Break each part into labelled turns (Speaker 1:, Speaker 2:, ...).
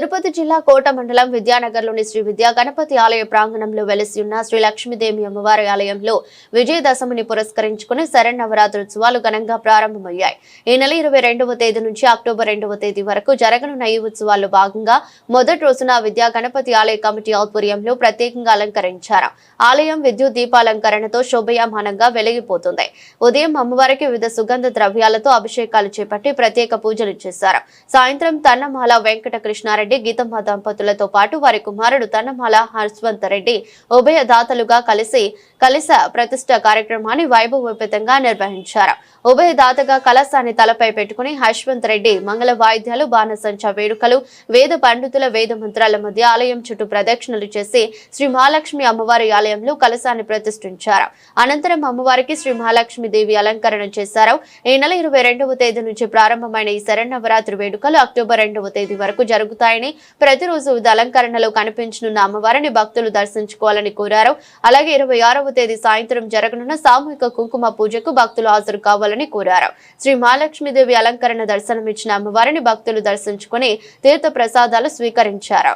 Speaker 1: తిరుపతి జిల్లా కోట మండలం విద్యానగర్లోని శ్రీ విద్యా గణపతి ఆలయ ప్రాంగణంలో వెలిసి ఉన్న శ్రీ లక్ష్మీదేవి అమ్మవారి ఆలయంలో విజయదశమిని పురస్కరించుకుని శరణవరాత్రి ఉత్సవాలు ఘనంగా ప్రారంభమయ్యాయి. ఈ నెల ఇరవై రెండవ తేదీ నుంచి అక్టోబర్ రెండవ తేదీ వరకు జరగనున్న ఈ ఉత్సవాల్లో భాగంగా మొదటి రోజున విద్యా గణపతి ఆలయ కమిటీ ఆధ్వర్యంలో ప్రత్యేకంగా అలంకరించారు. ఆలయం విద్యుత్ దీపాలంకరణతో శోభయామానంగా వెలిగిపోతుంది. ఉదయం అమ్మవారికి వివిధ సుగంధ ద్రవ్యాలతో అభిషేకాలు చేపట్టి ప్రత్యేక పూజలు చేశారు. సాయంత్రం తన్నమాల వెంకట కృష్ణారెడ్డి గీతమ్మ దంపతులతో పాటు వారి కుమారుడు తన్నమాల హర్స్వంత్ రెడ్డి ఉభయ దాతలుగా కలిసి కలశ ప్రతిష్ట కార్యక్రమాన్ని వైభవోపేతంగా నిర్వహించారు. ఉభయ దాతగా కలశాన్ని తలపై పెట్టుకుని హర్ష్వంత్ రెడ్డి మంగళ వాయిద్యాలు బాణసంచ వేడుకలు వేద పండితుల వేద మంత్రాల మధ్య ఆలయం చుట్టూ ప్రదక్షిణలు చేసి శ్రీ మహాలక్ష్మి అమ్మవారి ఆలయంలో కలశాన్ని ప్రతిష్ఠించారు. అనంతరం అమ్మవారికి శ్రీ మహాలక్ష్మి దేవి అలంకరణ చేశారు. ఈ నెల ఇరవై రెండవ తేదీ నుంచి ప్రారంభమైన ఈ శరణవరాత్రి వేడుకలు అక్టోబర్ రెండవ తేదీ వరకు జరుగుతాయని ప్రతిరోజు అలంకరణలో కనిపించనున్న అమ్మవారిని భక్తులు దర్శించుకోవాలని కోరారు. అలాగే ఇరవై ఆరవ తేదీ సాయంత్రం జరగనున్న సామూహిక కుంకుమ పూజకు భక్తులు హాజరు కావాలని కోరారు. శ్రీ మహాలక్ష్మీదేవి అలంకరణ దర్శనమిచ్చిన అమ్మవారిని భక్తులు దర్శించుకుని తీర్థ ప్రసాదాలు స్వీకరించారు.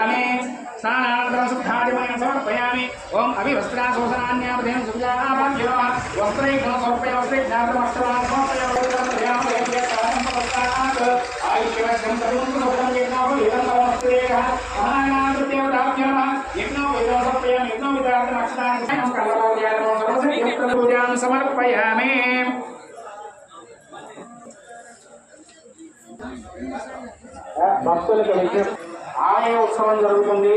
Speaker 2: स्नानानन्तरं समर्पयामि। ओम् अभिवस्त्राशोषणान्यापदेन सुजानाभं शिरोः वस्त्रै समर्पय वस्त्रै ज्ञातमक्षरान् समर्पय आयुष्यवश्यं सर्वं सुखं यज्ञापो यज्ञापमस्त्रेकः महायानानृत्यो राम्यः यज्ञो वेदसमर्पयामि यज्ञो विदार्थमक्षरान् कल्पवाद्यानमो सर्वस्य पूजां समर्पयामि। भक्तों के लिए ఆలయ ఉత్సవం జరుగుతుంది.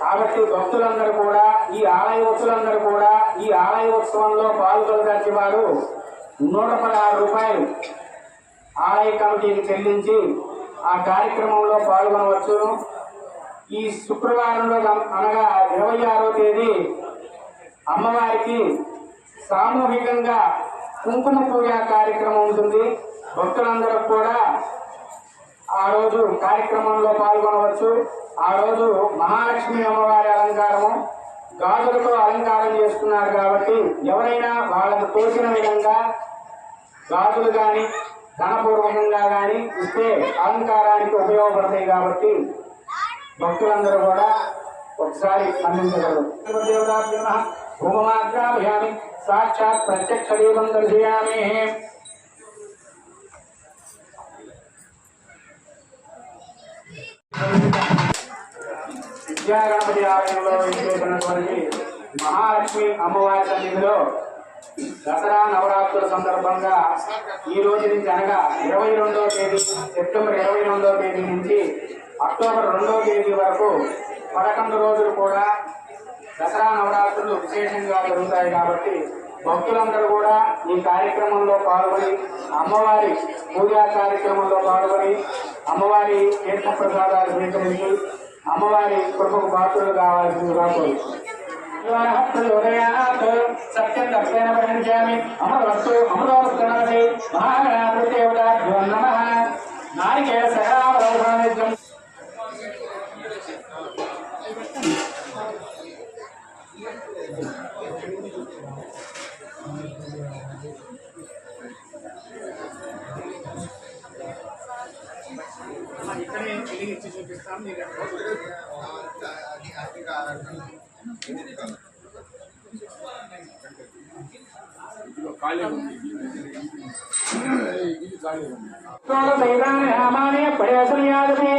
Speaker 2: కాబట్టి భక్తులందరూ కూడా ఈ ఆలయ ఉత్సవందరూ కూడా ఈ ఆలయ ఉత్సవంలో పాల్గొనదలిచిన వారు నూట పదహారు రూపాయలు ఆలయ కమిటీకి చెల్లించి ఆ కార్యక్రమంలో పాల్గొనవచ్చు ఈ శుక్రవారంలో అనగా ఇరవై ఆరో తేదీ అమ్మవారికి సామూహికంగా కుంకుమ పూజ కార్యక్రమం ఉంటుంది. భక్తులందరూ కూడా ఆ రోజు కార్యక్రమంలో పాల్గొనవచ్చు. ఆ రోజు మహాలక్ష్మి అమ్మవారి అలంకారము. గాజులతో అలంకారం చేస్తున్నారు కాబట్టి ఎవరైనా వాళ్ళకు తోచిన విధంగా గాజులు కానీ ధనపూర్వకంగా కానీ ఇస్తే అలంకారానికి ఉపయోగపడతాయి కాబట్టి భక్తులందరూ కూడా ఒకసారి అందించగలరు భూమాగ్రాభయామి సాక్షాత్ ప్రత్యక్ష దీపం దర్శయామి విద్యాగణపతి ఆలయంలో చేసినటువంటి మహాలక్ష్మి అమ్మవారి సన్నిధిలో దసరా నవరాత్రుల సందర్భంగా ఈ రోజు నుంచి అనగా ఇరవై రెండవ తేదీ సెప్టెంబర్ ఇరవై రెండవ తేదీ నుంచి అక్టోబర్ రెండవ తేదీ వరకు పదకొండు రోజులు కూడా దసరా నవరాత్రులు విశేషంగా జరుగుతాయి కాబట్టి భక్తులందరూ కూడా ఈ కార్యక్రమంలో పాల్గొని అమ్మవారి పూజా కార్యక్రమంలో పాల్గొని అమ్మవారి తీర్థ ప్రసాదాలు స్వీకరించి అమ్మవారి కృపకు పాత్రలు కావాల్సిందిగా కోరుతున్నాను. ప్రచోదయాత్ సత్యం దర్శన ప్రపంచామి అమరవస్తు అమరోస్తనవతి మహాగణాధిపతిదేవతాభ్యో నమః నారికేల సకావరౌషధం చూపిస్తాం మీరు మైదాన పడేసయాదే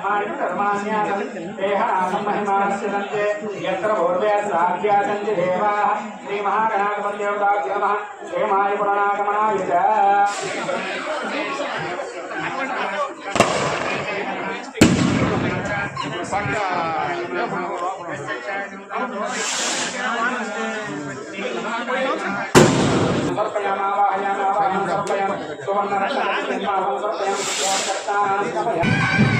Speaker 2: कर्माणि कर्माण्यासन् देहासं महिमाश्रन्ते यत्र पूर्वे साभ्यासन्ति देवाः श्रीमहागणागपतिदेवताभ्य श्रीमाय पुराणागमनाय च समर्पयामावाहयामावाहं समर्पयामि सुवर्णरत्नं समर्पयामि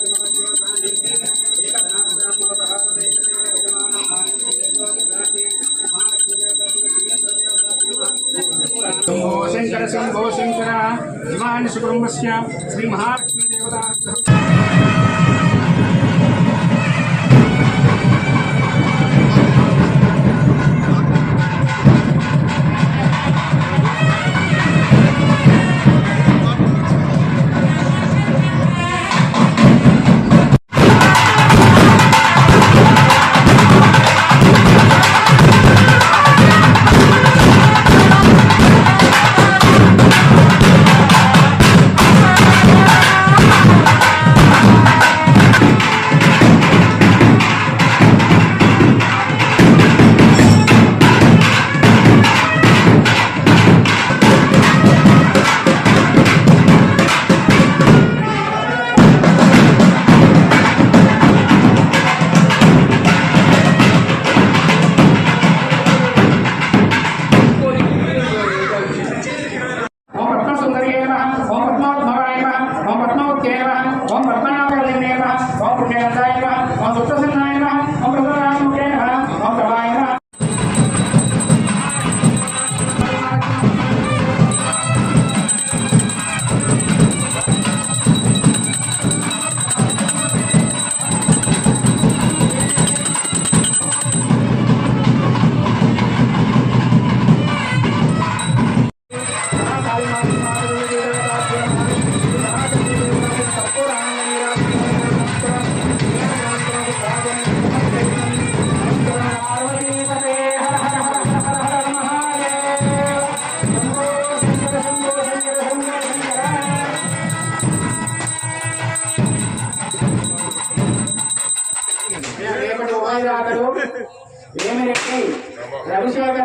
Speaker 2: तो शङ्कर शङ्कर शङ्कर इमानि सुकुटुम्बस्य श्रीमहालक्ष्मीदेवता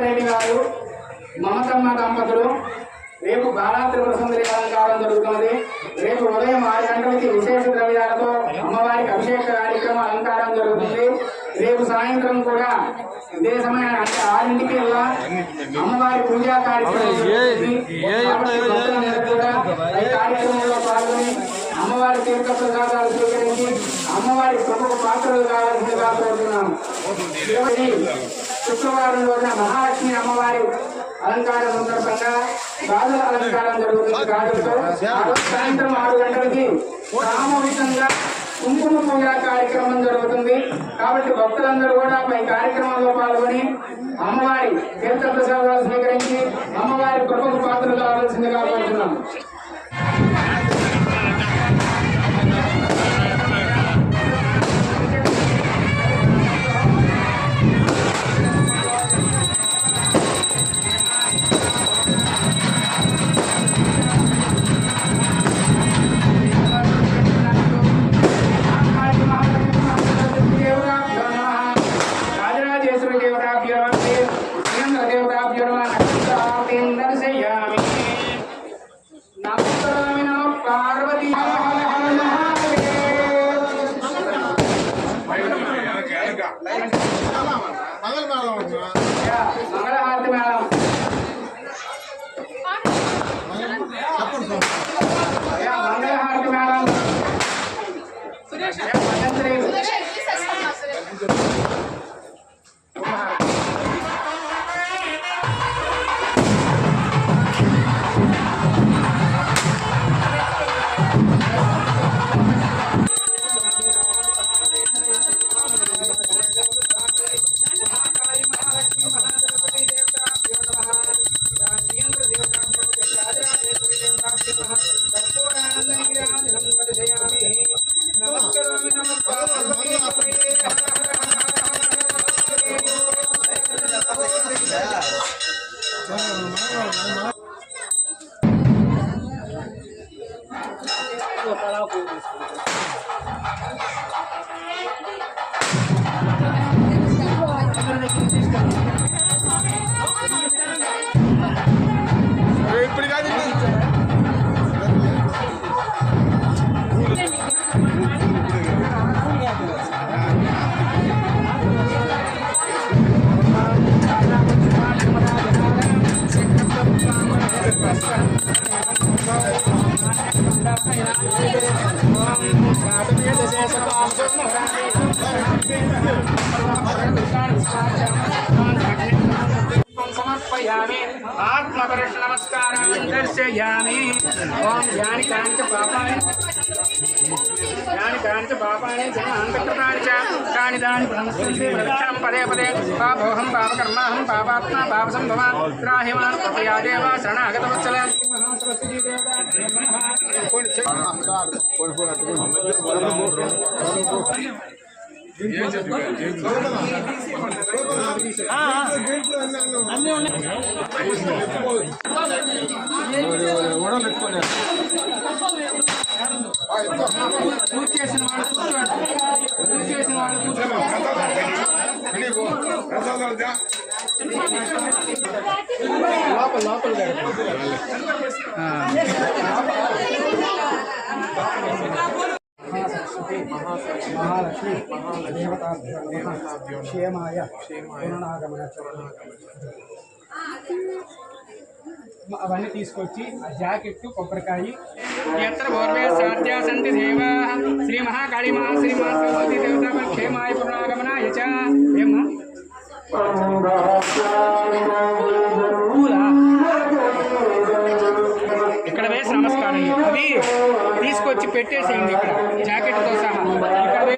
Speaker 2: రెడ్డి గారు మమతమ్మ దంపతులు రేపు బాలాత్రి త్రిపుర సుందరి అలంకారం జరుగుతున్నది. రేపు ఉదయం ఆరు గంటలకి విశేష ద్రవ్యాలతో అమ్మవారికి అభిషేక కార్యక్రమం అలంకారం జరుగుతుంది. రేపు సాయంత్రం కూడా ఇదే సమయం అంటే ఆరింటికి వెళ్ళా. అమ్మవారి పూజా కార్యక్రమం కార్యక్రమంలో పాల్గొని అమ్మవారి తీర్థ ప్రసాదాలు స్వీకరించి అమ్మవారి ప్రముఖ పాత్రలు కావాల్సిందిగా కోరుతున్నాను. శుక్రవారం రోజున మహాలక్ష్మి అమ్మవారి అలంకార సందర్భంగా గాజుల అలంకారం జరుగుతుంది. గాజులతో సాయంత్రం ఆరు గంటలకి సామూహికంగా కుంకుమ పూజ కార్యక్రమం జరుగుతుంది. కాబట్టి భక్తులందరూ కూడా పై కార్యక్రమంలో పాల్గొని అమ్మవారి తీర్థ ప్రసాదాలు స్వీకరించి అమ్మవారి ప్రముఖ పాత్రలు కావాల్సిందిగా కోరుతున్నాం आत्मवरष नमस्कार। दर्शयामि ओम ज्ञानी कांच पापाय पदे पदे पापोऽहं पापकर्माहं पापात्मा पापसम्भवा त्राहि माँ कृपया శరణాగతవత్సల మహాసరస్వతీ పూజ చేసిన వాళ్ళు కూర్చోండి పూజ చేసిన వాళ్ళు కూర్చోండి మహాలక్ష్మి దేవతాభ్యో క్షేమాయ పూర్ణాగమన అవన్నీ తీసుకొచ్చి ఆ జాకెట్ కొబ్బరికాయ ఎత్ర పూర్వే సాధ్యా సంతి దేవా శ్రీ మహాకాళీ మహా శ్రీ మహాసరస్వతి దేవతా క్షేమాయ పూర్ణాగమనాయ చ ఇక్కడ వేసి నమస్కారం. అది తీసుకొచ్చి పెట్టేసేయండి ఇక్కడ. జాకెట్ కోసం